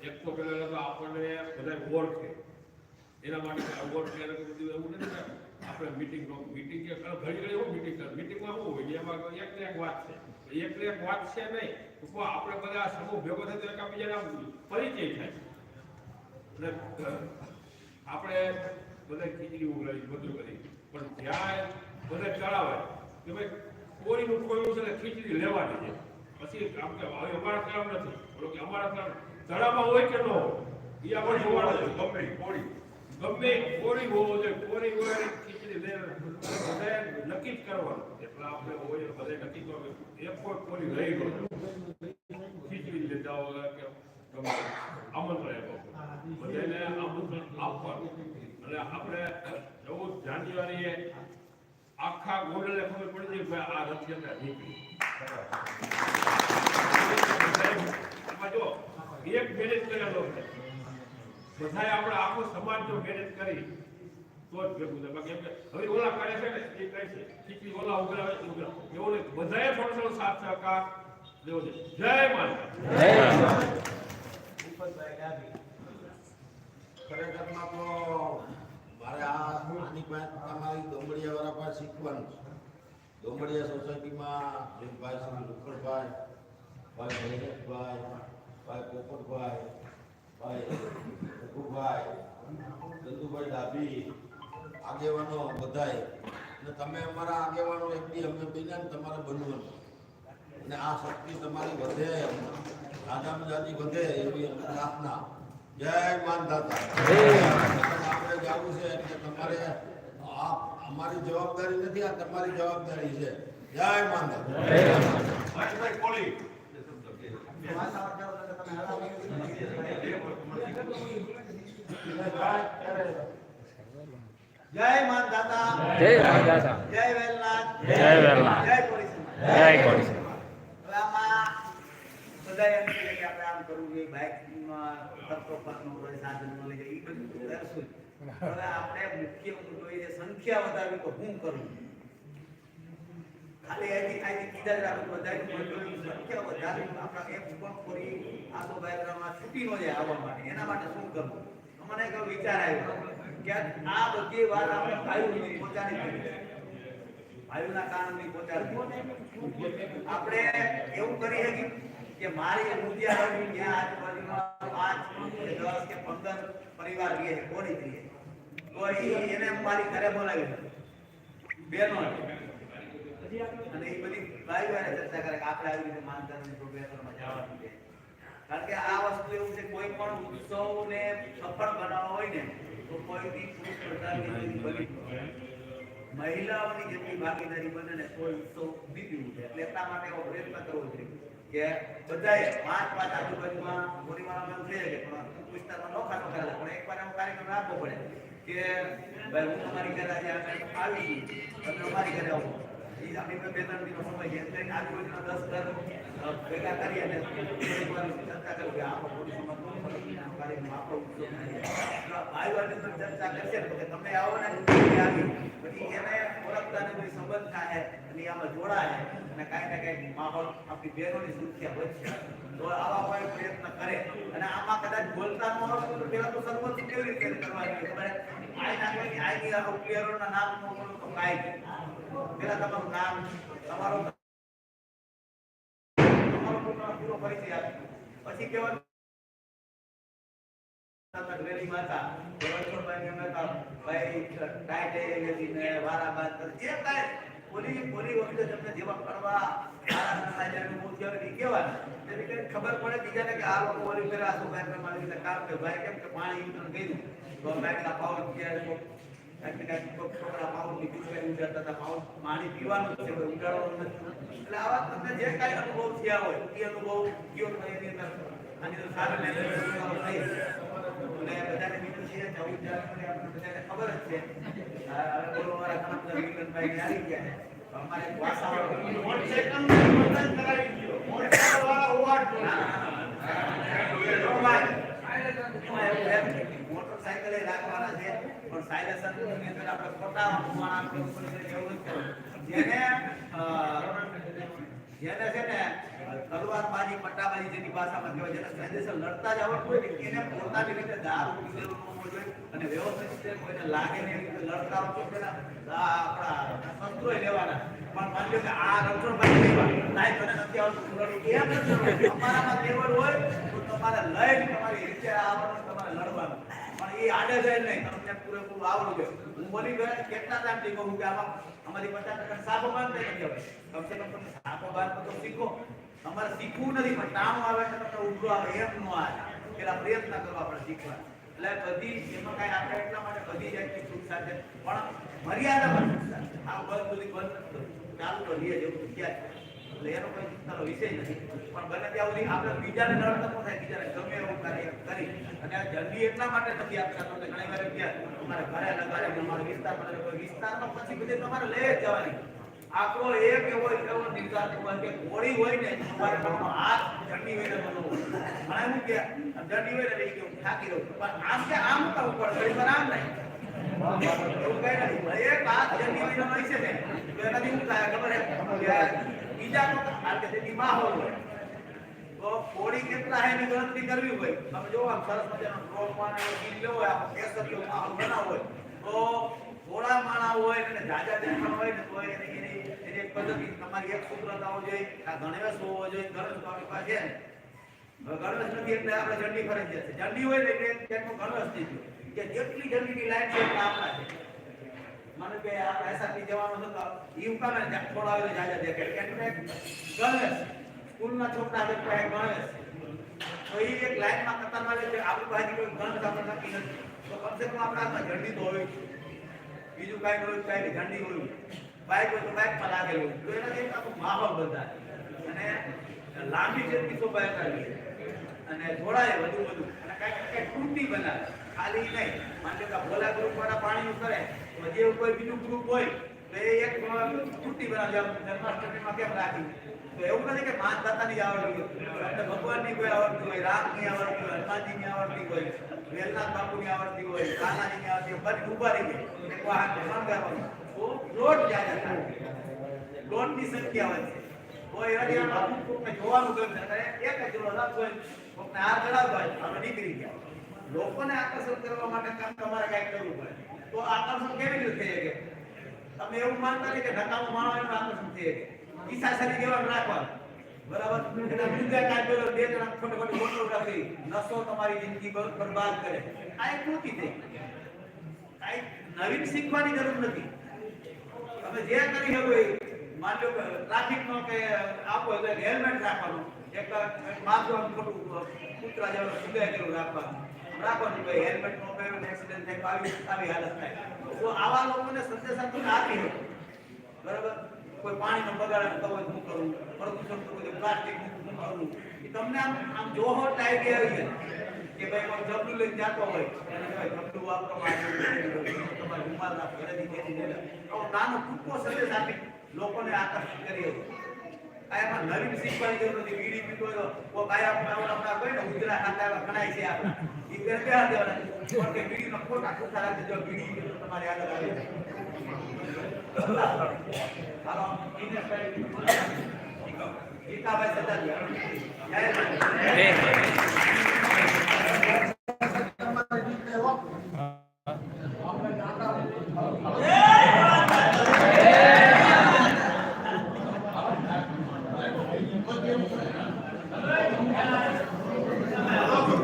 એક તો પેલા તો આપણને બધા ઓળખે એના માટે આ કે એવું નથી આપણે મિટિંગ મિટિંગ કે ઘડી ઘડી એવું મિટિંગ કરે. મિટિંગમાં શું હોય? એમાં એક ને એક વાત છે. એક ને એક વાત છે નહીં. આપણે બધા સમૂહ ભેગો થાય તો એકબીજાના પરિચય થાય અને આપણે બધા ખીચડી ઉગાડી બધું કરી પણ ત્યાં બધા ચડાવે કે ભાઈ કોઈનું કોઈનું છે ખીચડી લેવાની છે પછી આમ હવે અમારા કામ નથી બોલો કે અમારા કામ તળાવમાં હોય કે ન હોય એ આપણે જોવાનું ગમે કોળી ગમે કોરી હોવો જોઈએ, કોરી હોય ખીચડી લે બધા નક્કી જ કરવાનું. એટલે આપણે હોય બધા નક્કી કરવાનું એક કોઈ કોરી રહી ગયો ખીચડી લેતા હોય કે ગમે. આમંત્રણ આપો. બધાને આમંત્રણ આપવાનું. એટલે આપણે ચૌદ જાન્યુઆરીએ આખા ગોડલે ખબર પડી જાય ભાઈ આ રથયાત્રા નીકળી. જો એક મેનેજ કરેલો છે બધાએ આપણે આખો સમાજ જો મેનેજ કરી તો જ ભેગું થાય. બાકી એમ કે હવે ઓલા કરે છે ને એ કહે છે ખીચડી ઓલા ઉઘરાવે છે ઉઘરાવે. એવું નહીં બધાએ થોડો થોડો સાથ સહકાર દેવો છે જય માતા ખરેખરમાં તો મારે આ આની પાસે તમારી દોંબડિયા વાળા પાસે શીખવાનું છે. ડોંગળિયા સોસાયટીમાં ભાઈ શ્રી લુખડભાઈ ભાઈ ભૈરવભાઈ ભાઈ પોપટભાઈ ભાઈ રઘુભાઈ ચંદુભાઈ ડાભી આગેવાનો બધાય અને તમે અમારા આગેવાનો એક દી અમે બન્યા ને તમારે બનવું અને આ શક્તિ તમારી વધે દાદામાં જાતિ વધે એવી પ્રાર્થના. જય માનદાતા આપણે જવું છે એટલે તમારે આ અમારી જવાબદારી નથી આ તમારી જવાબદારી છે. જય માનદાતા ભાઈ કોળી જય માન દાતા જય રાજાતા જય વેલનાથ. જય વેલનાથ. જય કોળી જય કોળી સમાજ. હવે આમાં બધા એમ કે આપણે આમ કરવું જોઈએ. બાઇકમાં ખર્ચો કરવાનો હોય સાધનો લઈ જાય એ બધું કરશું હવે આપણે મુખ્ય મુદ્દો એ સંખ્યા વધારવી તો શું કરવું ખાલી કીધા જ બધાની સંખ્યા વધારવી આપણા એક પણ કોઈ આસો બાયગ્રામમાં છૂટી ન જાય આવવા માટે. એના માટે શું કરવું? મને એક વિચાર આવ્યો. એવું કરી દસ કે પંદર પરિવાર તો એને મારી ઘરે બોલાવી લો. બહેનો અને એ બધી ચર્ચા કરે આપણે આવી રીતે પ્રોગ્રામમાં જવાનું છે. કારણ કે આ વસ્તુ એવું છે કોઈ પણ ઉત્સવને સફળ બનાવવા હોય ને તો કોઈથી પુરુષ પ્રધાનની બની મહિલાઓની જેટલી ભાગીદારી બને ને કોઈ ઉત્સવ બીજી ઉઠે. એટલે એટલા માટે એવો પ્રયત્ન કરવો જોઈએ કે બધાએ પાંચ પાંચ આજુબાજુમાં ગોળીમાળામાં થઈ શકે પણ વિસ્તારમાં નો ખાતો કરે પણ એકવાર એવો કાર્યક્રમ રાખવો પડે કે ભાઈ, હું તમારી ઘરે આજે આવી, તમે અમારી ઘરે આવો. એ આપણી બે ત્રણ દિવસ સમય આજુબાજુના દસ ઘર કોઈ પ્રયત્ન કરે અને આમાં કદાચ બોલતા ન આવડતું તો સંબંધ કેવી રીતે કોઈ આઈની આખો પ્લેયરોના નામ ન બોલો તમારું નામ, તમારો પૂરો પૂરો પરિચય આપી પછી કેવા રેલીમાં હતા રણછોડભાઈ એમ ભાઈ ટાઈટ એ ને વારા બાદ જે કાંઈ ઓલી ઓલી વખતે તમને જેવા કરવા આરામના સાજાને બહુ થયો ને ઈ કહેવાના. તેથી ખબર પડે બીજાને કે આ લોકો ઓલી કરે કામ કે ભાઈ કેમ કે પાણી વિતરણ કર્યું. તો ક્યારે તો કાંઈક ને કાંઈક કોક છોકરા પાઉન્ડની પિચકારી ઉડાડતા હતા પાઉન્ડ પાણી પીવાનું છે કોઈ ઉડાડવાનું નથી એટલે આવા તમને જે કાંઈ અનુભવ થયા હોય એ અનુભવ કયો તો એની અંદર આની અંદર સારા લેવલે અને બધાને બીજું છે ચૌદ જાન્યુઆરી આપણે બધાને ખબર જ છે આ હવે ઘણા બધા મિલનભાઈ આવી ગયા અમારે વાસાવાળા વોટ સેકન્ડ મતદાન કરાવી દીધો વોટ વાળા હોવાટ મોટરસાયકલ એ રાખવાના છે. પણ સાયલેન્સરની અંદર આપણે ખોટા માણસ કે ઉપર એવું નથી. જેને જેને છે ને તલવારબાજી પટ્ટાબાજી જેની ભાષામાં કહેવાય જેને કાયદેસર લડતા જ આવડતું હોય ને એને પોતાની રીતે દારૂ હોવો જોઈએ. અને વ્યવસ્થિત રીતે કોઈને લાગે ને એવી રીતે લડતા આવતું છે આપણા સંતોય લેવાના. પણ માની લો કે આ રણછોડભાઈ લેવા તમારે લઈને તમારી રીતે આવવાનું તમારે લડવાનું. એ તો શીખવું નથી ટાણું આવે ઉભરો આવે પ્રયત્ન કરવા આપણે શીખવા એટલે બધી, એમાં કાંઈ આપણે એટલા માટે બધી જાતની છૂટ સાથે, પણ મર્યાદામાં છૂટ સાથે. આ બંધ ચાલુ કરીએ જેવું ક્યાં એટલે એનો કોઈ ચિંતાનો વિષય નથી. પણ બને ત્યાં સુધી આપણે બીજાને નડતર ન થાય, બીજાને ગમે એવું કાર્ય કરી. અને આ જલ્દી એટલા માટે નથી આપતા તમને ઘણી વાર ગયા તમારે ઘરે લગાડે તમારે વિસ્તારમાં લગાડે. વિસ્તારમાં પછી બધે તમારે લઈ જ જવાની. આપણો એક એવો એવો નિર્ધાર હોય કે હોળી હોય ને તમારે તમારો હાથ ઠંડી હોય ને બધું મને એમ કે ઠંડી હોય ને કે થાકી રહું પણ આમ કે આમ કરવું પડે, ઘણી વાર આમ નહીં. એવું કઈ નથી. એક હાથ ઠંડી હોય ને હોય છે. ને તો એનાથી શું થાય ખબર છે? બીજાનો કારણ કે તેની માહોલ હોય. તો કોડી કેટલા હે એની ગણતરી કરવી હોય? તમે જો આમ સરસ મજાનો ડ્રોપમાં ને ગીત લેવો હોય આમ કેસરીયો માહોલ બનાવવો હોય. તો થોડા માણા હોય અને જાજા જાજા હોય ને તો એની એની એક પદ્ધતિ, તમારી એક સૂત્રતા હોવી જોઈએ, આ ગણવેશ હોવો જોઈએ, ગણવેશ તમારી પાસે ગણવેશ નથી એટલે આપણે જંડી ફરજિયાત છે જંડી હોય ને એટલે ગણવેશ થઈ ગયો. કે જેટલી ઝંડીની લાઈન છે એટલા આપણા છે. મને કે આ એસઆરપી જવાનો હતો ઈ ઉકામે ને થોડા આવે જાજા દેખાય એટલે ગણવેશ સ્કૂલના છોકરા જે કહે ગણેશ તો ઈ એક લાઈનમાં કતારમાં જે છે. આપણી પાસે કોઈ ગણ આપણે નક્કી નથી. તો કમસે કમ આપણા ઝંડી તો હોય બીજું કાંઈ હોય કાંઈ ઝંડી હોય બાઇક હોય તો બાઇકમાં લાગેલું હોય. તો એના એક આખો માહોલ બંધાય અને લાંબી જેટલી શોભા કરવી અને જોડાય વધુ વધુ. અને કાંઈક કાંઈક કૃતિ બનાવે. ખાલી નહીં. માની લો કે ભોલા ગ્રુપ વાળા પાણી કરે. તો જે કોઈ બીજું ગ્રુપ હોય તો એ એક તૂટી બનાવે જન્માષ્ટમીમાં કેમ રાખી? તો એવું નથી કે માન દાતાની આવડતી હોય. ભગવાનની કોઈ આવડતી હોય રામની આવડતી હોય હનુમાનજીની આવડતી હોય વેલનાથ બાપુની આવડતી હોય કાનાજીની આવડતી હોય બધી ઊભા રહી ગઈ વાર શણગારવાનું તો લોટ જાય સંખ્યા વધશે કોઈ અડિયામાં અમુક કોકને જોવાનું ગમે એક જ જોવા હોય, કોકને હાથ હોય આપણે નીકળી ગયા. લોકોને આકર્ષણ કરવા માટે કામ તમારે કાંઈક કરવું પડે. તો આકર્ષણ કેવી રીતે થઈ શકે? તમે એવું માનતા નહીં કે નકામો માણસ એનું આકર્ષણ થઈ શકે. ઈસા શરીર જેવાનું રાખવા બરાબર? એના બીજા કાંઈ બે જણા ખોટી ખોટી ફોટોગ્રાફી નસો તમારી જિંદગી બરબાદ કરે. આ એક કૃતિ થઈ કાંઈ નવીન શીખવાની જરૂર નથી. તમે જે કરી શકો એ માન લો ટ્રાફિક નો કે આપો એટલે હેલ્મેટ રાખવાનું. એક માથું ખોટું, કૂતરા જેવું સુધાય જેવું રાખવાનું. રાખવાનું ભાઈ આવી હાલત થાય. તો લોકોને બરાબર? કોઈ પાણીનો બગાડ તો પ્રદૂષણ તો કોઈ પ્લાસ્ટિક આમ આમ ટાઈપ આવી જાય. કે ભાઈ કોઈ આપી લોકોને આકર્ષિત કરીએ આ એમાં નવીન શીખવાની જરૂર નથી. એવા ઘણાય છે ઈ ઘરે બેહા દેવાના પણ કે બીડીનો ખોટા ખોટા રાખી જો બીડી પીતો તો તમારી આગળ